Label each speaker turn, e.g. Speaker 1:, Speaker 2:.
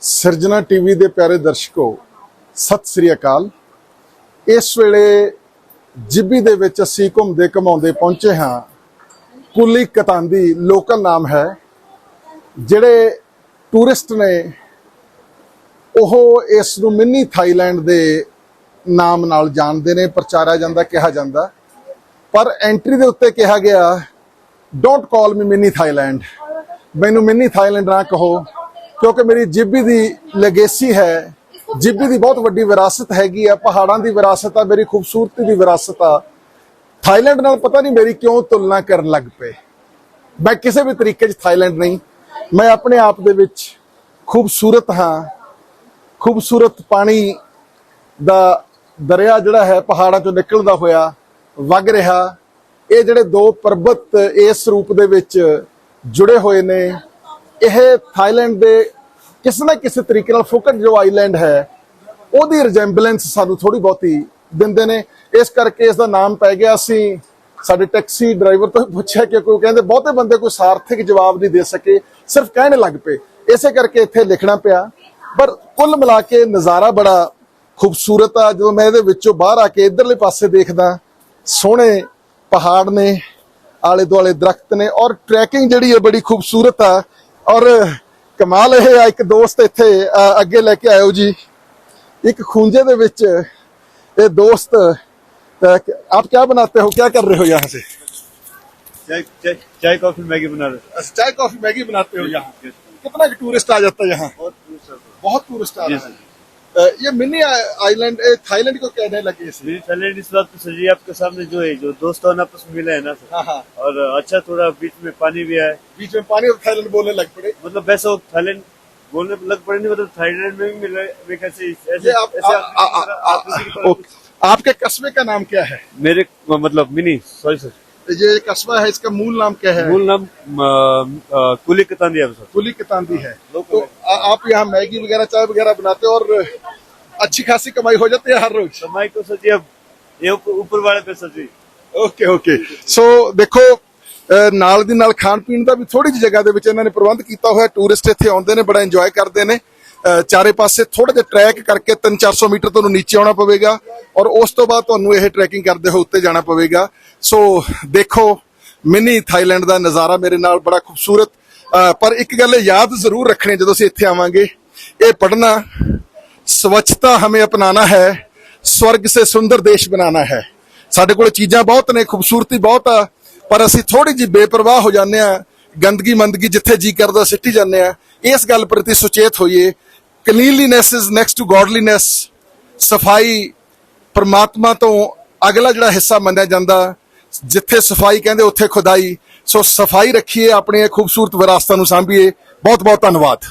Speaker 1: ਸਿਰਜਣਾ ਟੀਵੀ ਦੇ ਪਿਆਰੇ ਦਰਸ਼ਕੋ, ਸਤਿ ਸ੍ਰੀ ਅਕਾਲ। ਇਸ ਵੇਲੇ ਜਿੱਬੀ ਦੇ ਵਿੱਚ ਅਸੀਂ ਘੁੰਮਦੇ ਘਮਾਉਂਦੇ ਪਹੁੰਚੇ ਹਾਂ। ਕੁਲੀ ਕਤਾਂਦੀ ਲੋਕਲ ਨਾਮ ਹੈ। ਜਿਹੜੇ ਟੂਰਿਸਟ ਨੇ, ਉਹ ਇਸ ਨੂੰ ਮਿੰਨੀ ਥਾਈਲੈਂਡ ਦੇ ਨਾਮ ਨਾਲ ਜਾਣਦੇ ਨੇ, ਪ੍ਰਚਾਰਿਆ ਜਾਂਦਾ, ਕਿਹਾ ਜਾਂਦਾ। ਪਰ ਐਂਟਰੀ ਦੇ ਉੱਤੇ ਕਿਹਾ ਗਿਆ don't call me mini Thailand. ਮੈਨੂੰ ਮਿੰਨੀ ਥਾਈਲੈਂਡ ਨਾ ਕਹੋ। ਕਿਉਂਕਿ ਮੇਰੀ ਜਿੱਬੀ ਦੀ ਲੈਗੇਸੀ ਹੈ। ਜਿੱਬੀ ਦੀ ਬਹੁਤ ਵੱਡੀ ਵਿਰਾਸਤ ਹੈਗੀ ਆ, ਪਹਾੜਾਂ ਦੀ ਵਿਰਾਸਤ ਆ, ਮੇਰੀ ਖੂਬਸੂਰਤੀ ਦੀ ਵਿਰਾਸਤ ਆ। ਥਾਈਲੈਂਡ ਨਾਲ ਪਤਾ ਨਹੀਂ ਮੇਰੀ ਕਿਉਂ ਤੁਲਨਾ ਕਰਨ ਲੱਗ ਪਏ। ਮੈਂ ਕਿਸੇ ਵੀ ਤਰੀਕੇ 'ਚ ਥਾਈਲੈਂਡ ਨਹੀਂ। ਮੈਂ ਆਪਣੇ ਆਪ ਦੇ ਵਿੱਚ ਖੂਬਸੂਰਤ ਹਾਂ। ਖੂਬਸੂਰਤ ਪਾਣੀ ਦਾ ਦਰਿਆ ਜਿਹੜਾ ਹੈ, ਪਹਾੜਾਂ ਚੋਂ ਨਿਕਲਦਾ ਹੋਇਆ, ਵਗ ਰਿਹਾ। ਇਹ ਜਿਹੜੇ ਦੋ ਪਰਬਤ ਇਸ ਰੂਪ ਦੇ ਵਿੱਚ ਜੁੜੇ ਹੋਏ ਨੇ। ਇਹ ਥਾਈਲੈਂਡ ਦੇ ਕਿਸੇ ਨਾ ਕਿਸੇ ਤਰੀਕੇ ਨਾਲ ਫੁਕਟ ਜੋ ਆਈਲੈਂਡ ਹੈ, ਉਹਦੀ ਰਿਜੈਂਬਲੈਂਸ ਸਾਨੂੰ ਥੋੜੀ ਬਹੁਤੀ ਦਿੰਦੇ ਨੇ। ਇਸ ਕਰਕੇ ਇਸ ਦਾ ਨਾਮ ਪੈ ਗਿਆ ਅਸੀਂ ਸਾਡੇ ਟੈਕਸੀ ਡਰਾਈਵਰ ਤੋਂ ਪੁੱਛਿਆ ਕਿ ਕੋਈ ਕਹਿੰਦੇ, ਬਹੁਤੇ ਬੰਦੇ ਕੋਈ ਸਾਰਥਿਕ ਜਵਾਬ ਨਹੀਂ ਦੇ ਸਕੇ, ਸਿਰਫ ਕਹਿਣ ਲੱਗ ਪਏ। ਇਸੇ ਕਰਕੇ ਇੱਥੇ ਲਿਖਣਾ ਪਿਆ। ਪਰ ਕੁੱਲ ਮਿਲਾ ਕੇ ਨਜ਼ਾਰਾ ਬੜਾ ਖੂਬਸੂਰਤ ਆ। ਜਦੋਂ ਮੈਂ ਇਹਦੇ ਵਿੱਚੋਂ ਬਾਹਰ ਆ ਕੇ ਇਧਰਲੇ ਪਾਸੇ ਦੇਖਦਾ, ਸੋਹਣੇ ਪਹਾੜ ਨੇ ਆਲੇ ਦੁਆਲੇ ਦਰਖਤ ਨੇ ਔਰ ਟਰੈਕਿੰਗ ਜਿਹੜੀ ਹੈ ਬੜੀ ਖੂਬਸੂਰਤ ਆ। ਔਰ ਕਮਾਲ ਇਹ ਆ ਇੱਕ ਦੋਸਤ ਇੱਥੇ ਅ, ਅੱਗੇ ਲੈ ਕੇ ਆਇਓ ਜੀ ਇੱਕ ਖੂੰਜੇ ਦੇ ਵਿੱਚ ਇਹ ਦੋਸਤ ਅ, आप क्या बनाते हो क्या कर रहे हो यहाँ से
Speaker 2: चाय चाय चाय कॉफी मैगी बना रहे
Speaker 1: चाय कॉफी मैगी बनाते हो यहाँ
Speaker 2: हैं
Speaker 1: कितना टूरिस्ट आ जाता है यहाँ
Speaker 2: बहुत दूर से
Speaker 1: बहुत टूरिस्ट आ
Speaker 2: जी
Speaker 1: रहा है अ, ये मिनी आइलैंड थाईलैंड को कहने लगे इसे
Speaker 2: मेरी टैलेंट इस बात सर जी आपके सामने जो है जो दोस्त आपस में मिले है ना सर।
Speaker 1: हाँ हाँ।
Speaker 2: और अच्छा थोड़ा बीच में पानी भी है
Speaker 1: बीच में पानी और थाईलैंड बोलने लग पड़े।
Speaker 2: मतलब वैसे थाईलैंड बोलने लग पड़े नहीं मतलब थाईलैंड में भी मिल मैं कैसे ऐसे
Speaker 1: आपके कस्बे का नाम क्या है?
Speaker 2: मेरे मतलब मिनी सॉरी सर।
Speaker 1: ये कस्बा है इसका मूल नाम क्या है?
Speaker 2: मूल नाम कुली कतांदी है
Speaker 1: कुली कितांदी है।
Speaker 2: लोकल
Speaker 1: तो आ, आप यहाँ मैगी वगैरह चाय वगैरह बनाते हो और अच्छी खासी कमाई हो जाती है हर रोज
Speaker 2: कमाई तो सर जी अब ये ऊपर ऊपर वाले पे sir ji
Speaker 1: okay okay so ਦੇਖੋ ਅਹ ਨਾਲ ਦੀ ਨਾਲ ਖਾਣ ਪੀਣ ਦਾ ਵੀ ਥੋੜੀ ਜਿਹੀ ਜਗ੍ਹਾ ਦੇ ਵਿੱਚ ਇਹਨਾਂ ਨੇ ਪ੍ਰਬੰਧ ਕੀਤਾ ਹੋਇਆ ਟੂਰਿਸਟ ਇੱਥੇ ਆਉਂਦੇ ਨੇ ਬੜਾ ਇੰਜੋਏ ਕਰਦੇ ਨੇ ਅਹ ਚਾਰੇ ਪਾਸੇ ਥੋੜਾ ਜਿਹਾ ਟਰੈਕ ਕਰਕੇ 3-400 ਮੀਟਰ ਤੁਹਾਨੂੰ ਨੀਚੇ ਆਉਣਾ ਪਵੇਗਾ ਔਰ ਉਸ ਤੋਂ ਬਾਅਦ ਤੁਹਾਨੂੰ ਇਹ ਟਰੈਕਿੰਗ ਕਰਦੇ ਹੋਏ ਉੱਤੇ ਜਾਣਾ ਪਵੇਗਾ ਸੋ ਦੇਖੋ ਮਿਨੀ ਥਾਈਲੈਂਡ ਦਾ ਨਜ਼ਾਰਾ ਮੇਰੇ ਨਾਲ ਬੜਾ ਖੂਬਸੂਰਤ ਅਹ ਪਰ ਇੱਕ ਗੱਲ ਯਾਦ ਜ਼ਰੂਰ ਰੱਖਣੀ ਜਦੋਂ ਅਸੀਂ ਇੱਥੇ ਆਵਾਂਗੇ ਇਹ ਪੜਨਾ ਸਵੱਛਤਾ ਹਮੇ ਅਪਣਾਣਾ ਹੈ, ਸਵਰਗ ਸੇ ਸੁੰਦਰ ਦੇਸ਼ ਬਣਾਣਾ ਹੈ। ਸਾਡੇ ਕੋਲ ਚੀਜ਼ਾਂ ਬਹੁਤ ਨੇ, ਖੂਬਸੂਰਤੀ ਬਹੁਤ ਆ, ਪਰ ਅਸੀਂ ਥੋੜੀ ਜੀ ਬੇਪਰਵਾਹ ਹੋ ਜਾਂਦੇ ਆ ਗੰਦਗੀ ਮੰਦਗੀ ਜਿੱਥੇ ਜੀ ਕਰਦਾ ਸਿੱਟੀ ਜਾਂਦੇ ਆ। ਇਸ ਗੱਲ ਪ੍ਰਤੀ ਸੁਚੇਤ ਹੋਈਏ cleanliness is next to godliness ਸਫ਼ਾਈ ਪਰਮਾਤਮਾ ਤੋਂ ਅਗਲਾ ਜਿਹੜਾ ਹਿੱਸਾ ਮੰਨਿਆ ਜਾਂਦਾ, ਜਿੱਥੇ ਸਫ਼ਾਈ ਕਹਿੰਦੇ ਉੱਥੇ ਖੁਦਾਈ। ਸੋ ਸਫ਼ਾਈ ਰੱਖੀਏ ਆਪਣੇ ਖੂਬਸੂਰਤ ਵਿਰਾਸਤਾਂ ਨੂੰ ਸਾਂਭੀਏ। ਬਹੁਤ ਬਹੁਤ ਧੰਨਵਾਦ।